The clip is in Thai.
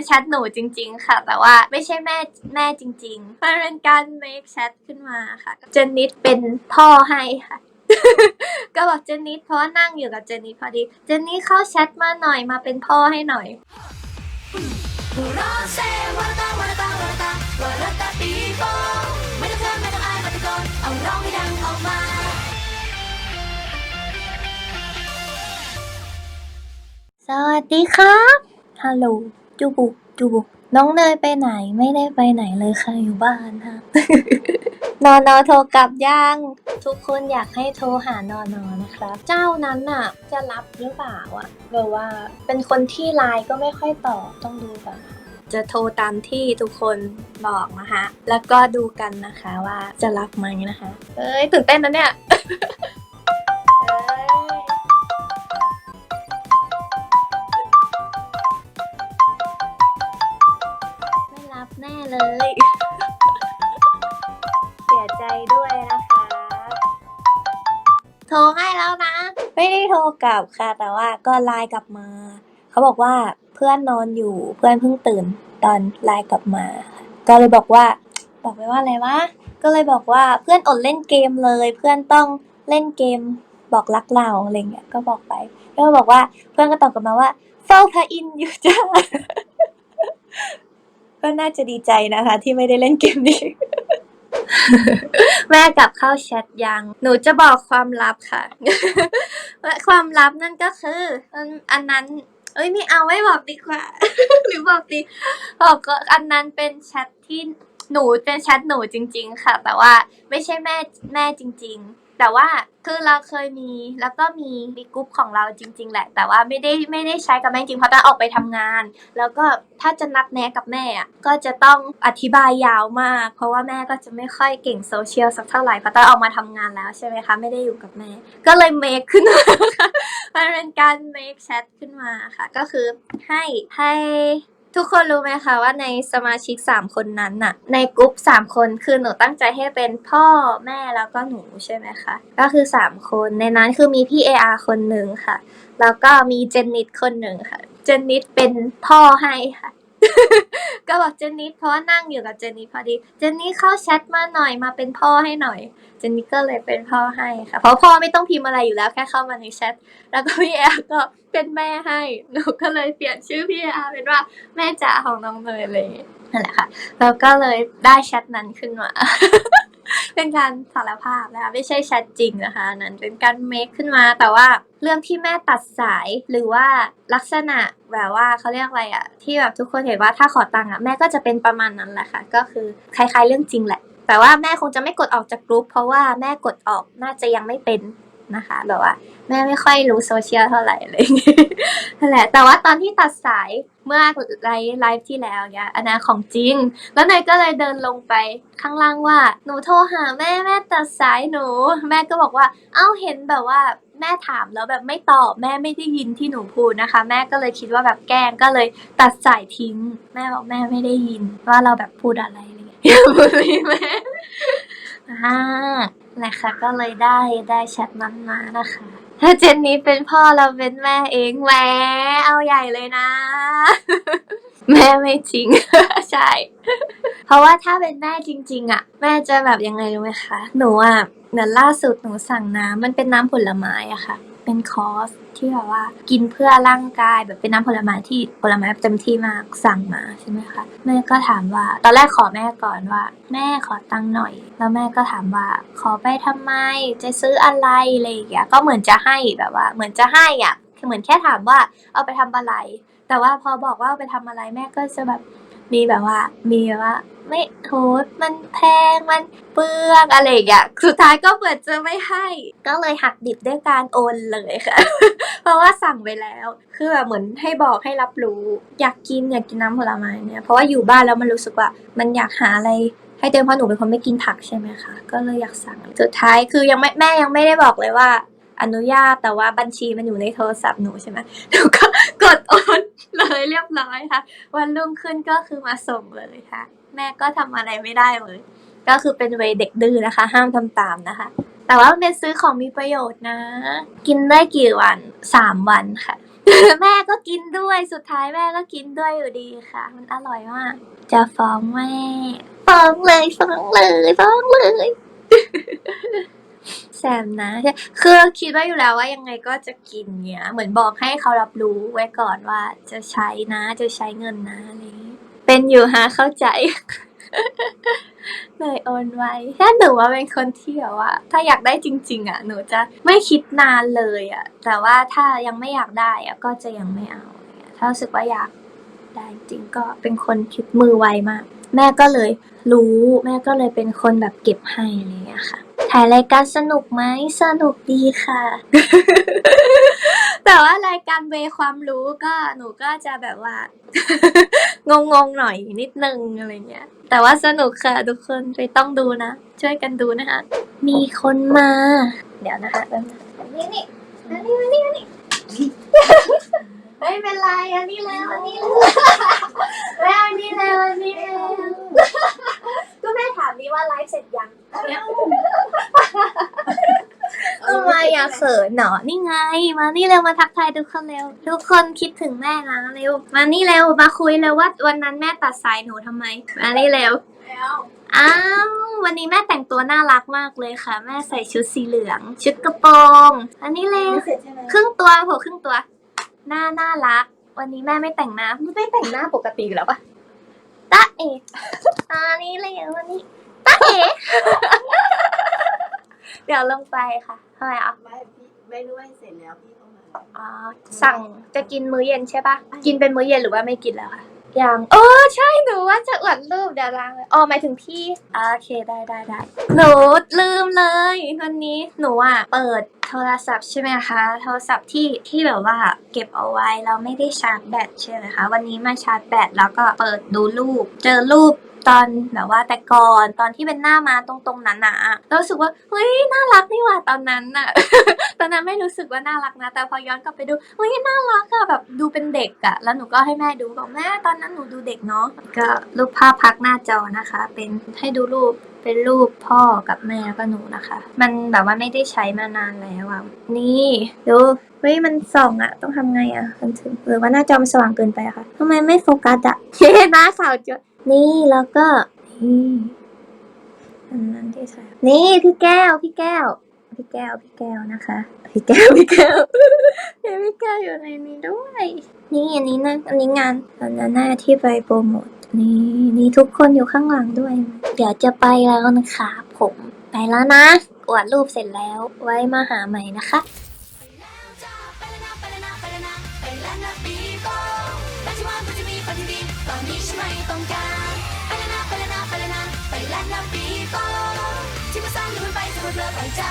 เป็นแชทหนูจริง ๆ ค่ะ แต่ว่าไม่ใช่แม่แม่จริงๆมันเป็นการ make แชทขึ้นมาค่ะ เจนนิดเป็นพ่อให้ค่ะ ก็บอกเจนนิดเพราะว่านั่งอยู่กับเจนนิดพอดี เจนนิดเข้าแชทมาหน่อยมาเป็นพ่อให้หน่อย สวัสดีครับ ฮัลโหล จูบุจูบุน้องเนยไปไหนไม่ได้ไปไหนเลยค่ะอยู่บ้านค่ะนอนอโทรกลับย่าง ทุกคนอยากให้โทรหานอนอนะครับ เจ้านั้นน่ะ จะรับหรือเปล่าอะแบบว่าเป็นคนที่ไลน์ก็ไม่ค่อยตอบต้องดูก่อนจะโทรตามที่ทุกคนบอกนะคะ แล้วก็ดูกันนะคะว่าจะรับไหมนะคะ เอ้ยตื่นเต้นนะเนี่ย แน่เลย เสียใจด้วยนะคะ โทรให้แล้วนะ ไม่ได้โทรกลับค่ะ แต่ว่าก็ไลน์กลับมา เขาบอกว่าเพื่อนนอนอยู่เพื่อนเพิ่งตื่นตอนไลน์กลับมาค่ะก็เลยบอกว่า บอกไปว่าอะไรวะ ก็เลยบอกว่าเพื่อนอดเล่นเกมเลย เพื่อนต้องเล่นเกมบอกรักเราอะไรเงี้ยก็บอกไปก็บอกว่าเพื่อนก็ตอบกลับมาว่าเฝ้าพระอินทร์อยู่จ้า ก็น่าจะดีใจนะคะ ที่ไม่ได้เล่นเกมนี้ แม่กลับเข้าแชทยัง หนูจะบอกความลับค่ะ ความลับนั่นก็คืออันอันนั้น เอ้ยไม่เอาไม่บอกดีกว่า หรือบอกดีบอกก็อันนั้นเป็นแชทที่หนูเป็นแชทหนูจริง ๆ ค่ะ แต่ว่าไม่ใช่แม่แม่จริง ๆ แต่ว่าคือเราเคยมีแล้วก็มีมีกรุ๊ปของเราจริง ๆ แหละ แต่ว่าไม่ได้ไม่ได้ใช้กับแม่จริงเพราะตอนออกไปทำงาน แล้วก็ถ้าจะนัดแนะกับแม่อะก็จะต้องอธิบายยาวมาก เพราะว่าแม่ก็จะไม่ค่อยเก่งโซเชียลสักเท่าไหร่เพราะตอนออกมาทำงานแล้วใช่ไหมคะไม่ได้อยู่กับแม่ ก็เลยเมคขึ้นมามันเป็นการ make chat ขึ้นมาค่ะ ก็คือให้ให้ ทุกคนรู้ไหมคะว่าในสมาชิก 3 คนนั้นน่ะ ในกลุ่ม3 คนคือหนูตั้งใจให้เป็นพ่อแม่แล้วก็หนูใช่ไหมคะ ก็คือ 3 คนในนั้นคือมีพี่ AR คนหนึ่งค่ะ แล้วก็มีเจนนิดคนหนึ่งค่ะ เจนนิดเป็นพ่อให้ค่ะ ก็บอกเจนนิดเพราะว่านั่งอยู่กับเจนนิดพอดี เจนนิดเข้าแชทมาหน่อยมาเป็นพ่อให้หน่อย เจนนิดก็เลยเป็นพ่อให้ค่ะ เพราะพ่อไม่ต้องพิมพ์อะไรอยู่แล้วแค่เข้ามาในแชท แล้วก็พี่แอร์ก็เป็นแม่ให้ หนูก็เลยเปลี่ยนชื่อพี่แอร์เป็นว่าแม่จ๋าของน้องเนยเลยนั่นแหละค่ะ แล้วก็เลยได้แชทนั้นขึ้นมา เป็นการสารภาพนะคะ ไม่ใช่แชทจริงนะคะนั้นเป็นการเมคขึ้นมาแต่ว่าเรื่องที่แม่ตัดสายหรือว่าลักษณะแบบว่าเขาเรียกอะไรอะที่แบบทุกคนเห็นว่าถ้าขอตังค์อะแม่ก็จะเป็นประมาณนั้นแหละค่ะ ก็คือคล้ายๆเรื่องจริงแหละ แต่ว่าแม่คงจะไม่กดออกจากกรุ๊ปเพราะว่าแม่กดออกน่าจะยังไม่เป็นนะคะแบบว่าแม่ไม่ค่อยรู้โซเชียลเท่าไหร่อะไรอย่างเงี้ยนั่นแหละแต่ว่าตอนที่ตัดสาย เมื่อไลฟ์ไลฟ์ที่แล้วเนี่ยอันนั้นของจริง แล้วเนยก็เลยเดินลงไปข้างล่างว่า หนูโทรหาแม่แม่ตัดสายหนู แม่ก็บอกว่า เอ้าเห็นแบบว่าแม่ถามแล้วแบบไม่ตอบแม่ไม่ได้ยินที่หนูพูดนะคะ แม่ก็เลยคิดว่าแบบแกล้งก็เลยตัดสายทิ้ง แม่บอกแม่ไม่ได้ยิน ว่าเราแบบพูดอะไรอะไรอย่างเงี้ยอย่าพูดเลยแม่อ่านะคะก็เลยได้ได้แชทนั้นมานะคะ ถ้าเจนนี้เป็นพ่อเราเป็นแม่เองแหมเอาใหญ่เลยนะ แม่ไม่จริง ใช่ เพราะว่าถ้าเป็นแม่จริง ๆ อะ แม่จะแบบยังไงรู้ไหมคะ หนูอะเหมือนล่าสุดหนูสั่งน้ำมันเป็นน้ำผลไม้อะค่ะ เป็นคอร์สที่แบบว่ากินเพื่อร่างกายแบบเป็นน้ำผลไม้ที่ผลไม้เต็มที่มากสั่งมาใช่ไหมคะแม่ก็ถามว่า ตอนแรกขอแม่ก่อนว่า แม่ขอตังค์หน่อย แล้วแม่ก็ถามว่า ขอไปทำไมจะซื้ออะไรอะไรอย่างเงี้ยก็เหมือนจะให้แบบว่า เหมือนจะให้อะคือเหมือนแค่ถามว่าเอาไปทำอะไร แต่ว่าพอบอกว่าเอาไปทำอะไรแม่ก็จะแบบ มีแบบว่า มีแบบว่า ไม่โหมันแพง มันเปลืองอะไรอย่างเงี้ย สุดท้ายก็เหมือนจะไม่ให้ ก็เลยหักดิบด้วยการโอนเลยค่ะ เพราะว่าสั่งไปแล้ว คือแบบเหมือนให้บอกให้รับรู้ อยากกินอยากกินน้ำผลไม้เนี่ย เพราะว่าอยู่บ้านแล้วมันรู้สึกว่า มันอยากหาอะไรให้เต็มเพราะหนูเป็นคนไม่กินผักใช่ไหมคะ ก็เลยอยากสั่ง สุดท้ายคือยังไม่แม่ยังไม่ได้บอกเลยว่า อนุญาตแต่ว่าบัญชีมันอยู่ในโทรศัพท์หนูใช่ไหมหนูก็กดโอนเลยเรียบร้อยค่ะ วันรุ่งขึ้นก็คือมาส่งเลยค่ะ แม่ก็ทำอะไรไม่ได้เลย ก็คือเป็นเวเด็กดื้อนะคะ ห้ามทำตามนะคะ แต่ว่ามันเป็นซื้อของมีประโยชน์นะ กินได้กี่วันสามวันค่ะแม่ก็กินด้วยสุดท้ายแม่ก็กินด้วยอยู่ดีค่ะ มันอร่อยมาก จะฟ้องแม่ ฟ้องเลยฟ้องเลยฟ้องเลย แซมนะคือคิดไว้อยู่แล้วว่ายังไงก็จะกินเนี้ย เหมือนบอกให้เขารับรู้ไว้ก่อนว่าจะใช้นะ จะใช้เงินนะอะไรอย่างงี้ เป็นอยู่ฮะเข้าใจ เลยโอนไว้ถ้าหนูว่าเป็นคนที่แบบว่า ถ้าอยากได้จริง ๆ อะ หนูจะไม่คิดนานเลยอะ แต่ว่าถ้ายังไม่อยากได้อะก็จะยังไม่เอา ถ้ารู้สึกว่าอยากได้จริงก็เป็นคนคิดมือไวมาก แม่ก็เลยรู้ แม่ก็เลยเป็นคนแบบเก็บให้อะไรเงี้ยค่ะ ถ่ายรายการสนุกไหมสนุกดีค่ะ แต่ว่ารายการเวความรู้ก็หนูก็จะแบบว่า งงๆหน่อยนิดนึงอะไรเงี้ย แต่ว่าสนุกค่ะทุกคนไปต้องดูนะ ช่วยกันดูนะคะ มีคนมา เดี๋ยวนะคะแป๊บนึงนี่นี่อันนี้อันนี้อันนี้ไม่เป็นไรอันนี้แล้วอันนี้แล้วแล้วอันนี้แล้วอันนี้แล้วก็แม่ถามดีว่าไลฟ์เสร็จยัง ทำไม อะเขินหนอนี่ไง มานี่เร็วมาทักทายทุกคนเร็ว ทุกคนคิดถึงแม่นะเร็ว มานี่เร็วมาคุยเร็วว่าวันนั้นแม่ตัดสายหนูทำไม มานี่เร็วอ้าววันนี้แม่แต่งตัวน่ารักมากเลยค่ะ แม่ใส่ชุดสีเหลือง ชุดกระโปรงอันนี้เร็วเสร็จใช่ไหมครึ่งตัวโผล่ครึ่งตัว หน้าน่ารัก วันนี้แม่ไม่แต่งหน้าไม่แต่งหน้าปกติอยู่แล้วปะตาเอ๋อันนี้เลยวันนี้ตาเอ๋ เดี๋ยวลงไปค่ะทำไมอะไม่พี่ไม่รู้ว่าเสร็จแล้วพี่ต้องมาอ๋อสั่งจะกินมื้อเย็นใช่ปะกินเป็นมื้อเย็นหรือว่าไม่กินแล้วคะยังเออใช่หนูว่าจะอวดรูปเดี๋ยวล้างเลยอ๋อหมายถึงพี่อ่าโอเคได้ได้ได้หนูลืมเลยวันนี้หนูอะเปิดโทรศัพท์ใช่ไหมคะ โทรศัพท์ที่ที่แบบว่าเก็บเอาไว้เราไม่ได้ชาร์จแบตใช่ไหมคะ วันนี้มาชาร์จแบตแล้วก็เปิดดูรูป เจอรูปตอนแบบว่าแต่ก่อนตอนที่เป็นหน้ามาตรงๆหนาๆแล้วรู้สึกว่าเฮ้ยน่ารักนี่หว่าตอนนั้นน่ะ ตอนนั้นไม่รู้สึกว่าน่ารักนะ แต่พอย้อนกลับไปดูเฮ้ยน่ารักอะแบบดูเป็นเด็กอะแล้วหนูก็ให้แม่ดูบอกแม่ตอนนั้นหนูดูเด็กเนาะก็รูปภาพพักหน้าจอนะคะ เป็นให้ดูรูปเป็นรูปพ่อกับแม่แล้วก็หนูนะคะ มันแบบว่าไม่ได้ใช้มานานแล้วอะนี่ดูเฮ้ยมันส่องอะต้องทำไงอะมันถึงหรือว่าหน้าจอมันสว่างเกินไปอะคะทำไมไม่โฟกัสอะเฮ้หน้าขาวจ้ะนี่แล้วก็นี่อันนั้นที่ใส่นี่พี่แก้วพี่แก้ว พี่แก้วพี่แก้วนะคะ พี่แก้วพี่แก้วเดี๋ยพี่แก้วอยู่ในนี้ด้วย นี่อันนี้นะอันนี้งานอันนั้นหน้าที่ไปโปรโมทนี่นี่ทุกคนอยู่ข้างหลังด้วย เดี๋ยวจะไปแล้วนะคะผมไปแล้วนะ อวดรูปเสร็จแล้ว ไว้มาหาใหม่นะคะไปแล้วนะไปแล้วนะไปแล้วนะไปแล้วนะปีโป้และที่ว่ามันจะมีฝันที่ดีตอนนี้ฉันไม่ต้องการไปแล้วนะไปแล้วนะไปแล้วนะไปแล้วนะปีโป้ที่มาสร้างดูมันไปจะหมดเลยไปจ้า